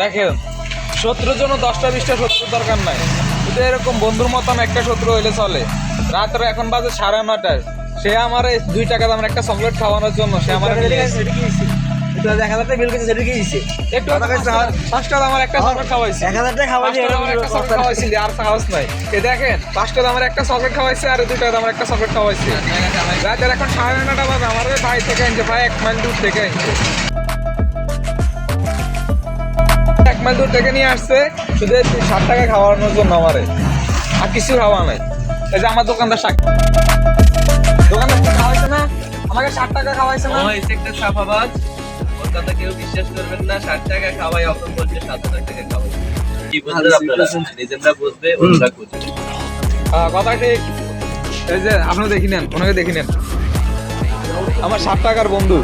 দেখেন শত্রুর জন্য দশটা বিশটা শত্রুর দরকার নাই। শুধু এরকম বন্ধুর মতন একটা শত্রু হইলে চলে। রাত্রে এখন বাজে সাড়ে নটায়। সে আমার দুই টাকা দামের একটা চকলেট খাওয়ানোর জন্য সে আমার এক হাজার টাকা বিল করছে সেটা কি দিচ্ছে একটু পাঁচটা দামের একটা চকলেট খাওয়াইছি। এক হাজার টাকা খাওয়াই একটা চকলেট খাওয়াইছি আর নাই। এ দেখেন একটা চকলেট খাওয়াইছে আর দুই টাকা দামের একটা চকলেট খাওয়াইছে। রাতের এখন সাড়ে নটা বাজে আমার ভাই থেকে আনছে ভাই এক মাইল দূর থেকে আনছে। মাইল দূর থেকে নিয়ে আসছে শুধু ষাট টাকা খাওয়ানোর জন্য আমারে। আর কিছু খাওয়া নাই। এই যে আমার দোকানদার শাক। দোকানদার খাওয়াইছে না? আমাকে ষাট টাকা খাওয়াইছে না? হয়েছে একটা সাফাবাজ ওর কথা কেউ বিশ্বাস করবেন না ষাট টাকা খাওয়াই বলছে সাত হাজার টাকা খাওয়াই। কি বুঝলেন আপনারা? বুঝবে অন্যরা বুঝবে। হ্যাঁ, কথা ঠিক। এই যে আপনি দেখি নেন ওনাকে দেখি নেন। আমার ষাট টাকার বন্ধু।